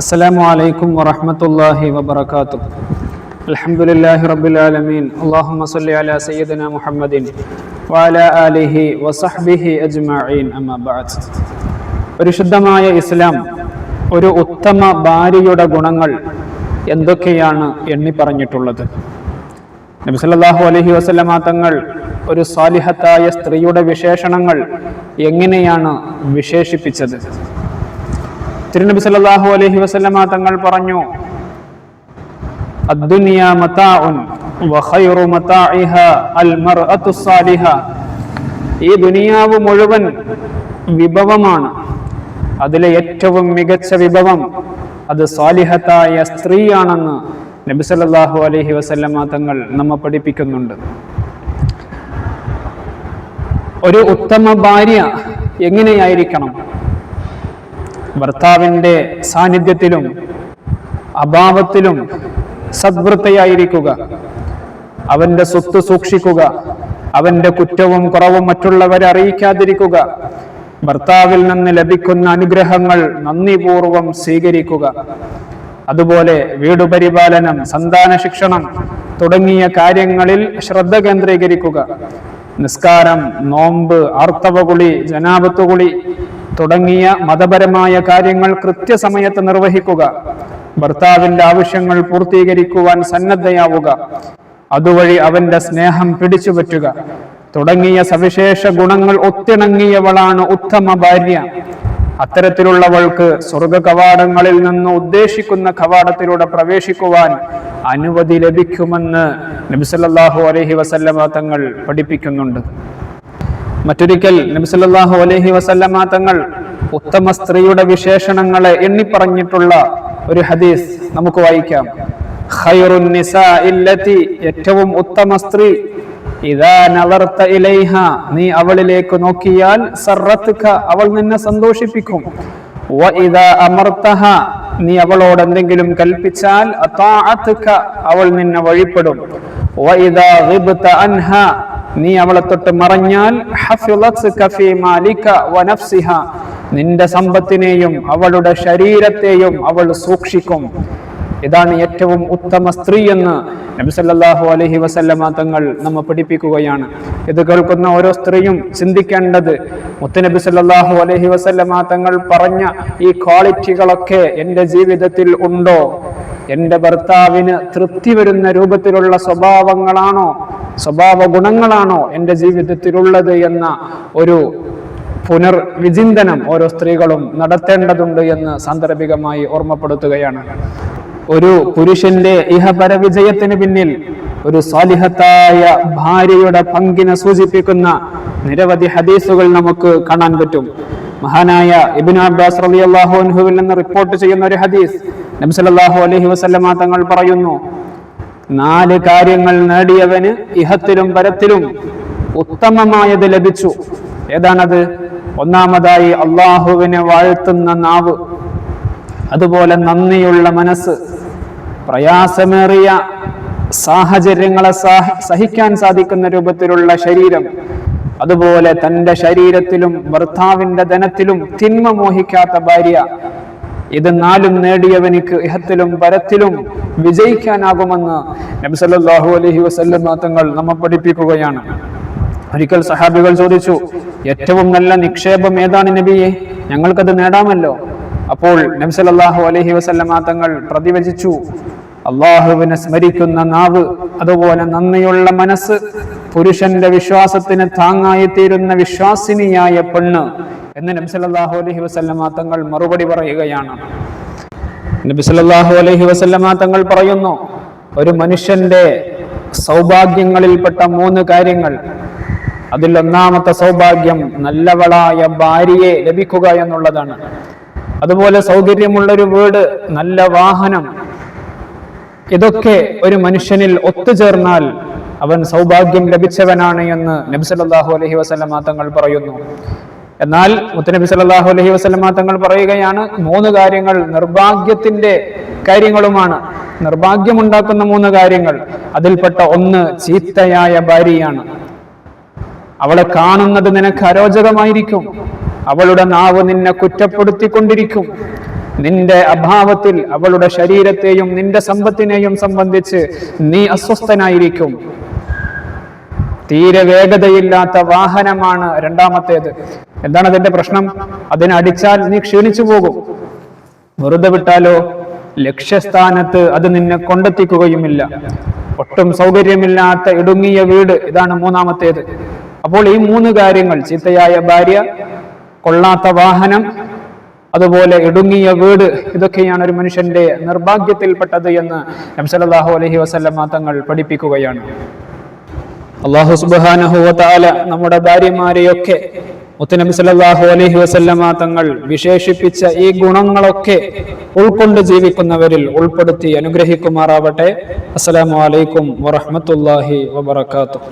السلام عليكم ورحمة الله وبركاته الحمد لله رب العالمين اللهم صل على سيدنا محمد وعلى آله وصحبه أجمعين أما بعد പരിശുദ്ധമായ ഇസ്ലാം ഒരു ഉത്തമ ഭാര്യയുടെ ഗുണങ്ങൾ എന്തൊക്കെയാണ് എണ്ണി പറഞ്ഞിട്ടുള്ളത് നബി സല്ലല്ലാഹു അലൈഹി വസല്ലമ തങ്ങൾ ഒരു സാലിഹത്തായ സ്ത്രീയുടെ വിശേഷണങ്ങൾ എങ്ങനെയാണ് വിശേഷിപ്പിച്ചത് തിരുനബി സല്ലല്ലാഹു അലൈഹി വസല്ലമ തങ്ങൾ പറഞ്ഞു ഈ ദുനിയാവ് മുഴുവൻ വിഭവമാണ്. അതിലെ ഏറ്റവും മികച്ച വിഭവം അത് സ്വാലിഹത്തായ സ്ത്രീയാണെന്ന് നബി സല്ലല്ലാഹു അലൈഹി വസല്ലമ തങ്ങൾ നമ്മെ പഠിപ്പിക്കുന്നുണ്ട്. ഒരു ഉത്തമ ഭാര്യ എങ്ങനെയായിരിക്കണം? ഭർത്താവിന്റെ സാന്നിധ്യത്തിലും അഭാവത്തിലും സദ്വൃത്തയായിരിക്കുക. അവന്റെ സ്വത്ത് സൂക്ഷിക്കുക. അവന്റെ കുറ്റവും കുറവും മറ്റുള്ളവരെ അറിയിക്കാതിരിക്കുക. ഭർത്താവിൽ നിന്ന് ലഭിക്കുന്ന അനുഗ്രഹങ്ങൾ നന്ദിപൂർവം സ്വീകരിക്കുക. അതുപോലെ വീടുപരിപാലനം സന്താന ശിക്ഷണം തുടങ്ങിയ കാര്യങ്ങളിൽ ശ്രദ്ധ കേന്ദ്രീകരിക്കുക. നിസ്കാരം നോമ്പ് ആർത്തവകുളി ജനാപത്തുകുളി തുടങ്ങിയ മതപരമായ കാര്യങ്ങൾ കൃത്യസമയത്ത് നിർവഹിക്കുക. ഭർത്താവിന്റെ ആവശ്യങ്ങൾ പൂർത്തീകരിക്കുവാൻ സന്നദ്ധയാവുക. അതുവഴി അവന്റെ സ്നേഹം പിടിച്ചുപറ്റുക തുടങ്ങിയ സവിശേഷ ഗുണങ്ങൾ ഒത്തിണങ്ങിയവളാണ് ഉത്തമ ഭാര്യ. അത്തരത്തിലുള്ളവൾക്ക് സ്വർഗ കവാടങ്ങളിൽ നിന്ന് ഉദ്ദേശിക്കുന്ന കവാടത്തിലൂടെ പ്രവേശിക്കുവാൻ അനുമതി ലഭിക്കുമെന്ന് നബിസല്ലാഹു അലഹി വസല്ലമ തങ്ങൾ പഠിപ്പിക്കുന്നുണ്ട്. മറ്റൊരിക്കൽ നബിസല്ലാഹു അലഹി വസല്ലമ തങ്ങൾ ഉത്തമ സ്ത്രീയുടെ വിശേഷണങ്ങളെ എണ്ണിപ്പറഞ്ഞിട്ടുള്ള ഒരു ഹദീസ് നമുക്ക് വായിക്കാം. ഏറ്റവും ഉത്തമ സ്ത്രീ നീ അവളിലേക്ക് നോക്കിയാൽ സർറത്തുക അവൾ നിന്നെ സന്തോഷിപ്പിക്കും. നീ അവളോട് എന്തെങ്കിലും കൽപ്പിച്ചാൽ അവൾ നിന്നെ വഴിപ്പെടും. നീ അവളെ തൊട്ട് മറഞ്ഞാൽ നിന്റെ സമ്പത്തിനെയും അവളുടെ ശരീരത്തെയും അവൾ സൂക്ഷിക്കും. ഇതാണ് ഏറ്റവും ഉത്തമ സ്ത്രീ എന്ന് നബി സല്ലല്ലാഹു അലൈഹി വസല്ലമ തങ്ങൾ നമ്മെ പഠിപ്പിക്കുകയാണ്. ഇത് കേൾക്കുന്ന ഓരോ സ്ത്രീയും ചിന്തിക്കേണ്ടത് മുത്തനബി സല്ലാഹു അലഹി വസല്ലമ തങ്ങൾ പറഞ്ഞ ഈ ക്വാളിറ്റികളൊക്കെ എന്റെ ജീവിതത്തിൽ ഉണ്ടോ? എന്റെ ഭർത്താവിന് തൃപ്തി വരുന്ന രൂപത്തിലുള്ള സ്വഭാവങ്ങളാണോ? സ്വഭാവ ഗുണങ്ങളാണോ എന്റെ ജീവിതത്തിലുള്ളത് എന്ന ഒരു പുനർവിചിന്തനം ഓരോ സ്ത്രീകളും നടത്തേണ്ടതുണ്ട് എന്ന് സാന്ദർഭികമായി ഓർമ്മപ്പെടുത്തുകയാണ്. ഒരു പുരുഷന്റെ ഇഹപര വിജയത്തിന് പിന്നിൽ ഒരു സ്വാലിഹത്തായ ഭാര്യയുടെ പങ്കിനെ സൂചിപ്പിക്കുന്ന നിരവധി ഹദീസുകൾ നമുക്ക് കാണാൻ പറ്റും. മഹാനായ ഇബിൻ അബ്ബാസ് റളിയല്ലാഹു അൻഹുവിൽ നിന്ന് റിപ്പോർട്ട് ചെയ്യുന്ന ഒരു ഹദീസ് നബി അലഹി വസല്ലമ തങ്ങൾ പറയുന്നു നാല് കാര്യങ്ങൾ നേടിയവന് ഇഹത്തിലും പരത്തിലും ഉത്തമമായത് ലഭിച്ചു. ഏതാണത്? ഒന്നാമതായി അള്ളാഹുവിനെ വാഴ്ത്തുന്ന നാവ്. അതുപോലെ നന്ദിയുള്ള മനസ്സ്. പ്രയാസമേറിയ സാഹചര്യങ്ങളെ സഹിക്കാൻ സാധിക്കുന്ന രൂപത്തിലുള്ള ശരീരം. അതുപോലെ തന്റെ ശരീരത്തിലും ഭർത്താവിന്റെ ധനത്തിലും തിന്മ മോഹിക്കാത്ത ഭാര്യ. ഇത് നാലും നേടിയവനിക്ക് ഇഹത്തിലും പരത്തിലും വിജയിക്കാനാകുമെന്ന് നബി അലഹി വസല്ലം തങ്ങൾ നമ്മെ പഠിപ്പിക്കുകയാണ്. ഒരിക്കൽ സഹാബികൾ ചോദിച്ചു ഏറ്റവും നല്ല നിക്ഷേപം ഏതാണ് നബിയെ? ഞങ്ങൾക്കത് നേടാമല്ലോ. അപ്പോൾ നബി അലഹി വസല്ലമ തങ്ങൾ പ്രതിവചിച്ചു അള്ളാഹുവിനെ സ്മരിക്കുന്ന നാവ് അതുപോലെ നന്ദിയുള്ള മനസ്സ് പുരുഷന്റെ വിശ്വാസത്തിന് താങ്ങായി തീരുന്ന വിശ്വാസിനിയായ പെണ്ണ് എന്ന് നബി സല്ലല്ലാഹു അലൈഹി വസല്ലമ തങ്ങൾ മറുപടി പറയുകയാണ്. നബി സല്ലല്ലാഹു അലൈഹി വസല്ലമ തങ്ങൾ പറയുന്നു ഒരു മനുഷ്യന്റെ സൗഭാഗ്യങ്ങളിൽപ്പെട്ട മൂന്ന് കാര്യങ്ങൾ. അതിൽ ഒന്നാമത്തെ സൗഭാഗ്യം നല്ലവളായ ഭാര്യയെ ലഭിക്കുക എന്നുള്ളതാണ്. അതുപോലെ സൗകര്യമുള്ളൊരു വീട് നല്ല വാഹനം. ഇതൊക്കെ ഒരു മനുഷ്യനിൽ ഒത്തുചേർന്നാൽ അവൻ സൗഭാഗ്യം ലഭിച്ചവനാണ് എന്ന് നബി അലഹി വസല്ലമ തങ്ങൾ പറയുന്നു. എന്നാൽ മുത്തനബി സല്ലല്ലാഹു അലഹി വസ്ലമ തങ്ങൾ പറയുകയാണ് മൂന്ന് കാര്യങ്ങൾ നിർഭാഗ്യത്തിന്റെ കാര്യങ്ങളുമാണ്. നിർഭാഗ്യമുണ്ടാക്കുന്ന മൂന്ന് കാര്യങ്ങൾ. അതിൽപ്പെട്ട ഒന്ന് ചീത്തയായ ഭാര്യയാണ്. അവളെ കാണുന്നത് നിനക്ക് അരോചകമായിരിക്കും. അവളുടെ നാവ് നിന്നെ കുറ്റപ്പെടുത്തിക്കൊണ്ടിരിക്കും. നിന്റെ അഭാവത്തിൽ അവളുടെ ശരീരത്തെയും നിന്റെ സമ്പത്തിനെയും സംബന്ധിച്ച് നീ അസ്വസ്ഥനായിരിക്കും. തീരെ വേഗതയില്ലാത്ത വാഹനമാണ് രണ്ടാമത്തേത്. എന്താണ് അതിന്റെ പ്രശ്നം? അതിനടിച്ചാൽ നീ ക്ഷീണിച്ചു പോകും. വെറുതെ വിട്ടാലോ? ലക്ഷ്യസ്ഥാനത്ത് അത് നിന്നെ കൊണ്ടെത്തിക്കുകയുമില്ല. ഒട്ടും സൗകര്യമില്ലാത്ത ഇടുങ്ങിയ വീട്. ഇതാണ് മൂന്നാമത്തേത്. അപ്പോൾ ഈ മൂന്ന് കാര്യങ്ങൾ ചീത്തയായ ഭാര്യ കൊള്ളാത്ത വാഹനം അതുപോലെ ഇടുങ്ങിയ വീട് ഇതൊക്കെയാണ് ഒരു മനുഷ്യന്റെ നിർഭാഗ്യത്തിൽപ്പെട്ടത് എന്ന് നംസലാഹു അലഹി വസല്ലമ തങ്ങൾ പഠിപ്പിക്കുകയാണ്. അള്ളാഹു സുബാനഹുല നമ്മുടെ ഭാര്യമാരെയൊക്കെ മുത്തനബി സല്ലല്ലാഹു അലൈഹി വസല്ലമ തങ്ങൾ വിശേഷിപ്പിച്ച ഈ ഗുണങ്ങളൊക്കെ ഉൾക്കൊണ്ട് ജീവിക്കുന്നവരിൽ ഉൾപ്പെടുത്തി അനുഗ്രഹിക്കുമാറാവട്ടെ. അസ്സലാമു അലൈക്കും വറഹ്മത്തുള്ളാഹി വബറകാതുഹു.